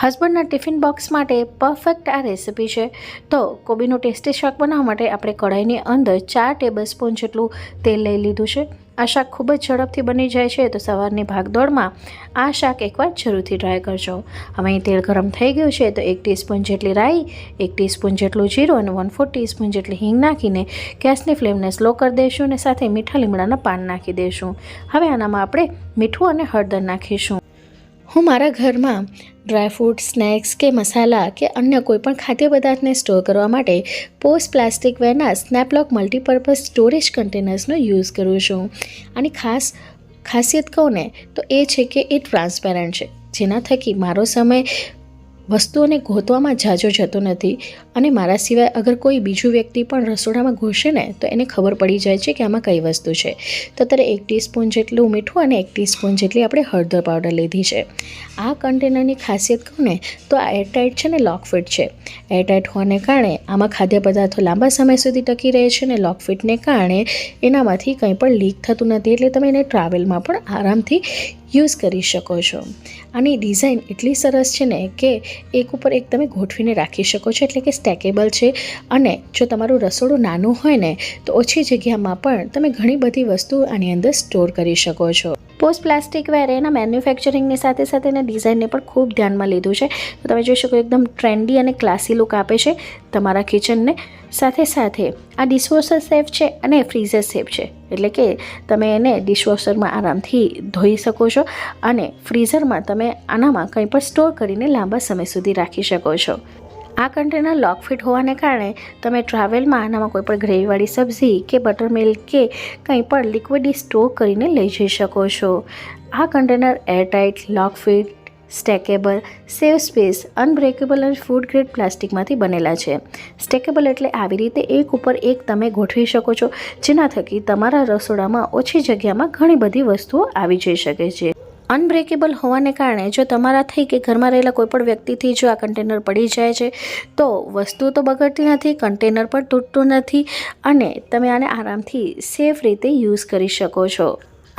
હસબન્ડના tiffin box માટે perfect આ recipe છે. તો કોબીનું ટેસ્ટી શાક બનાવવા માટે આપણે કઢાઈની અંદર ચાર ટેબલ સ્પૂન જેટલું તેલ લઈ લીધું છે. આ શાક ખૂબ જ ઝડપથી બની જાય છે તો સવારની ભાગદોડમાં આ શાક એકવાર જરૂરથી ટ્રાય કરજો. હવે અહીં તેલ ગરમ થઈ ગયું છે તો એક ટીસ્પૂન જેટલી રાઈ, એક ટીસ્પૂન જેટલું જીરું અને વન ફોર ટીસ્પૂન જેટલી હિંગ નાખીને ગેસની ફ્લેમને સ્લો કરી દઈશું અને સાથે મીઠા લીમડાના પાન નાખી દઈશું. હવે આનામાં આપણે મીઠું અને હળદર નાખીશું. હું મારા ઘરમાં ડ્રાયફ્રૂટ સ્નેક્સ કે મસાલા કે અન્ય કોઈપણ ખાદ્ય પદાર્થને સ્ટોર કરવા માટે પોસ્ટ પ્લાસ્ટિક વેરના સ્નેપલોક મલ્ટીપર્પઝ સ્ટોરેજ કન્ટેનર્સનો યુઝ કરું છું. અને ખાસ ખાસિયત કહું ને, તો એ છે કે એ ટ્રાન્સપેરન્ટ છે. જેના થકી મારો સમય વસ્તુઓને ગોતવામાં ઝાઝો જતો નથી અને મારા સિવાય અગર કોઈ બીજું વ્યક્તિ પણ રસોડામાં ઘૂસે ને, તો એને ખબર પડી જાય છે કે આમાં કઈ વસ્તુ છે. તો અત્યારે એક ટીસ્પૂન જેટલું મીઠું અને એક ટીસ્પૂન જેટલી આપણે હળદર પાવડર લીધી છે. આ કન્ટેનરની ખાસિયત કહું ને, તો આ એરટાઇટ છે ને લોકફિટ છે. એરટાઇટ હોવાને કારણે આમાં ખાદ્ય પદાર્થો લાંબા સમય સુધી ટકી રહે છે અને લોકફિટને કારણે એનામાંથી કંઈ પણ લીક થતું નથી, એટલે તમે એને ટ્રાવેલમાં પણ આરામથી યુઝ કરી શકો છો. આની ડિઝાઇન એટલી સરસ છે ને કે એક ઉપર એક તમે ગોઠવીને રાખી શકો છો, એટલે કે સ્ટેકેબલ છે. અને જો તમારું રસોડું નાનું હોય ને, તો ઓછી જગ્યામાં પણ તમે ઘણી બધી વસ્તુ આની અંદર સ્ટોર કરી શકો છો. પોસ્ટ પ્લાસ્ટિક વેર એના મેન્યુફેક્ચરિંગની સાથે સાથે એના ડિઝાઇનને પણ ખૂબ ધ્યાનમાં લીધું છે. તો તમે જોઈ શકો એકદમ ટ્રેન્ડી અને ક્લાસી લુક આપે છે તમારા કિચનને. સાથે સાથે આ ડિશવોશર સેફ છે અને ફ્રીઝર સેફ છે. એટલે કે તમે એને ડિશવોશરમાં આરામથી ધોઈ શકો છો અને ફ્રીઝરમાં તમે આનામાં કંઈ પણ સ્ટોર કરીને લાંબા સમય સુધી રાખી શકો છો. આ કન્ટેનર લોક ફિટ હોવાને કારણે તમે ટ્રાવેલમાં આનામાં કોઈ પણ ગ્રેવીવાળી સબ્જી કે બટર મિલ્ક કે કંઈ પણ લિક્વિડ સ્ટોર કરીને લઈ જઈ શકો છો. આ container airtight, lock fit, stackable, save space, unbreakable અને ફૂડ ગ્રેડ પ્લાસ્ટિકમાંથી બનેલા છે. સ્ટેકેબલ એટલે આવી રીતે એક ઉપર એક તમે ગોઠવી શકો છો, જેના થકી તમારા રસોડામાં ઓછી જગ્યામાં ઘણી બધી વસ્તુઓ આવી જઈ શકે છે. અનબ્રેકેબલ હોવાને કારણે જો તમારા થઈ કે ઘરમાં રહેલા કોઈ પણ વ્યક્તિથી જો આ કન્ટેનર પડી જાય છે, તો વસ્તુ તો બગડતી નથી, કન્ટેનર પણ તૂટતું નથી અને તમે આને આરામથી સેફ રીતે યુઝ કરી શકો છો.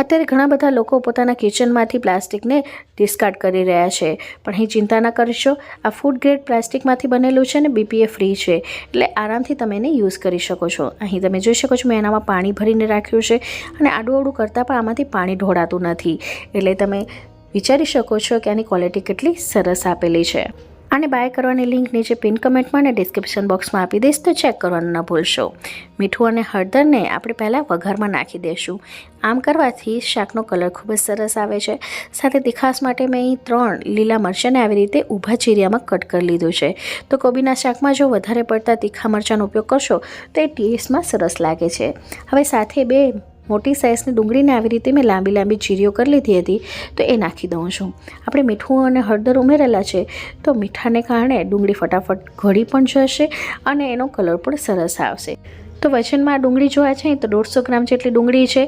અત્યારે ઘણા બધા લોકો પોતાના કિચનમાંથી પ્લાસ્ટિકને ડિસ્કાર્ડ કરી રહ્યા છે. પણ અહીં ચિંતા ના કરશો, આ ફૂડ ગ્રેડ પ્લાસ્ટિકમાંથી બનેલું છે ને બીપીએ ફ્રી છે. એટલે આરામથી તમે એને યુઝ કરી શકો છો. અહીં તમે જોઈ શકો છો મેં એનામાં પાણી ભરીને રાખ્યું છે અને આડું કરતાં પણ આમાંથી પાણી ઢોળાતું નથી. એટલે તમે વિચારી શકો છો કે આની ક્વોલિટી કેટલી સરસ આપેલી છે. આને બાય કરવાની લિંક નીચે પિન કમેન્ટમાં અને ડિસ્ક્રિપ્શન બોક્સમાં આપી દઈશ તો ચેક કરવાનું ન ભૂલશો. મીઠું અને હળદરને આપણે પહેલાં વઘારમાં નાખી દઈશું. આમ કરવાથી શાકનો કલર ખૂબ જ સરસ આવે છે. સાથે તીખાસ માટે મેં અહીં ત્રણ લીલા મરચાંને આવી રીતે ઊભા ચીરિયામાં કટ કરી લીધું છે. તો કોબીના શાકમાં જો વધારે પડતા તીખા મરચાંનો ઉપયોગ કરશો તો એ ટેસ્ટમાં સરસ લાગે છે. હવે સાથે બે મોટી સાઇઝની ડુંગળીને આવી રીતે મેં લાંબી લાંબી ચીરીઓ કરી લીધી હતી, તો એ નાખી દઉં છું. આપણે મીઠું અને હળદર ઉમેરેલા છે, તો મીઠાને કારણે ડુંગળી ફટાફટ ઘડી પણ જશે અને એનો કલર પણ સરસ આવશે. તો વજનમાં ડુંગળી જોવા છે તો દોઢસો ગ્રામ જેટલી ડુંગળી છે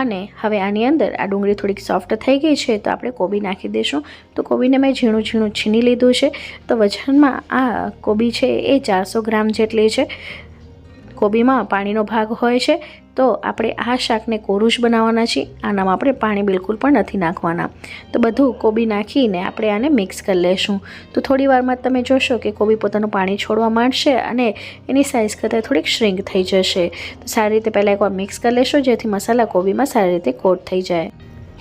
અને હવે આની અંદર આ ડુંગળી થોડીક સોફ્ટ થઈ ગઈ છે, તો આપણે કોબી નાખી દઈશું. તો કોબીને મેં ઝીણું ઝીણું છીની લીધું છે, તો વજનમાં આ કોબી છે એ ચારસો ગ્રામ જેટલી છે. કોબીમાં પાણીનો ભાગ હોય છે તો આપણે આ શાકને કોરું જ બનાવવાના છીએ. આનામાં આપણે પાણી બિલકુલ પણ નથી નાખવાના. તો બધું કોબી નાખીને આપણે આને મિક્સ કરી લેશું. તો થોડી વારમાં તમે જોશો કે કોબી પોતાનું પાણી છોડવા માંડશે અને એની સાઇઝ કરતાં થોડીક શ્રિંક થઈ જશે. તો સારી રીતે પહેલાં એકવાર મિક્સ કરી લેશો જેથી મસાલા કોબીમાં સારી રીતે કોટ થઈ જાય.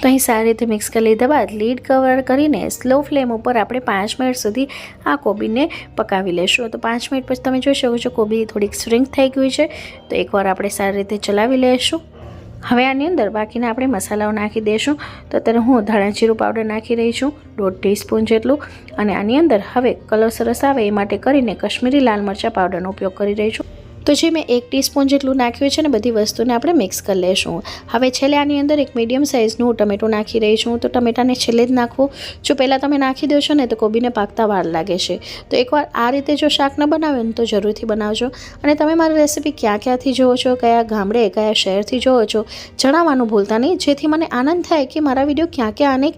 તો અહીં સારી રીતે મિક્સ કરી લીધા બાદ લીડ કવર કરીને સ્લો ફ્લેમ ઉપર આપણે પાંચ મિનિટ સુધી આ કોબીને પકાવી લેશું. તો પાંચ મિનિટ પછી તમે જોઈ શકો છો કોબી થોડીક શ્રિંક થઈ ગઈ છે. તો એકવાર આપણે સારી રીતે ચલાવી લઈશું હવે આની અંદર બાકીના આપણે મસાલાઓ નાખી દઈશું તો અત્યારે હું ધાણા જીરું પાવડર નાખી રહી છું, દોઢ ટીસ્પૂન જેટલું. અને આની અંદર હવે કલર સરસ આવે એ માટે કરીને કશ્મીરી લાલ મરચાં પાવડરનો ઉપયોગ કરી રહી છું. તો જે મેં એક ટીસ્પૂન જેટલું નાખ્યું છે ને બધી વસ્તુને આપણે મિક્સ કરી લઈશું હવે છેલ્લે આની અંદર એક મીડિયમ સાઇઝનું ટમેટું નાખી રહી છું. તો ટમેટાને છેલ્લે જ નાખવું જો પહેલાં તમે નાખી દો છો ને તો કોબીને પાકતા વાર લાગે છે. તો એકવાર આ રીતે જો શાક ન બનાવે ને તો જરૂરથી બનાવજો. અને તમે મારી રેસીપી ક્યાં ક્યાંથી જુઓ છો, કયા ગામડે, કયા શહેરથી જુઓ છો જણાવવાનું ભૂલતા નહીં. જેથી મને આનંદ થાય કે મારા વીડિયો ક્યાં ક્યાં અનેક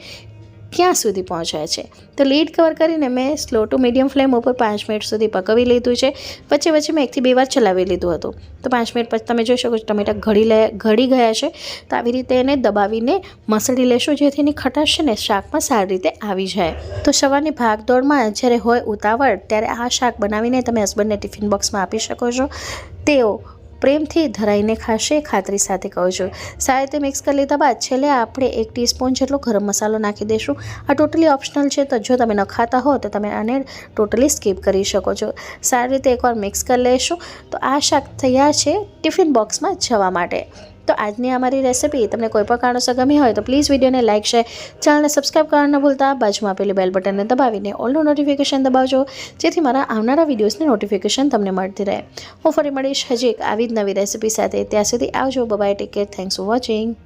ક્યાં સુધી પહોંચાય છે. તો લીડ કવર કરીને મેં સ્લો ટુ મીડિયમ ફ્લેમ ઉપર પાંચ મિનિટ સુધી પકવી લીધું છે. વચ્ચે વચ્ચે મેં એકથી બે વાર ચલાવી લીધું હતું. તો પાંચ મિનિટ પછી તમે જોઈ શકો છો ટમેટા ઘડી લે, ઘડી ગયા છે. તો આવી રીતે એને દબાવીને મસળી લેશો જેથી એની ખટાશ છે ને શાકમાં સારી રીતે આવી જાય. તો સવારની ભાગદોડમાં જ્યારે હોય ઉતાવળ, ત્યારે આ શાક બનાવીને તમે હસબન્ડને ટિફિન બોક્સમાં આપી શકો છો. તેઓ પ્રેમથી ધરાઈને ખાશે, ખાતરી સાથે કહું છું. સારી રીતે મિક્સ કરી લીધા બાદ છેલ્લે આપણે એક ટીસ્પૂન જેટલો ગરમ મસાલો નાખી દઈશું આ ટોટલી ઓપ્શનલ છે, તો જો તમે ન ખાતા હો, તો તમે આને ટોટલી સ્કીપ કરી શકો છો. સારી રીતે એકવાર મિક્સ કરી લઈશું તો આ શાક તૈયાર છે ટિફિન બોક્સમાં જવા માટે. તો આજની અમારી રેસિપી તમને કોઈ પણ કારણોસર ગમી હોય તો પ્લીઝ વિડીયોને લાઇક શેર ચેનલને સબસ્ક્રાઈબ કરવાનું ન ભૂલતા. બાજુમાં આપેલી બેલ બટનને દબાવીને ઓલનું નોટિફિકેશન દબાવજો, જેથી મારા આવનારા વિડીયોઝની નોટિફિકેશન તમને મળતી રહે. હું ફરી મળીશ હજી એક આવી જ નવી રેસિપી સાથે. ત્યાં સુધી આવજો. Bye bye take care thanks for watching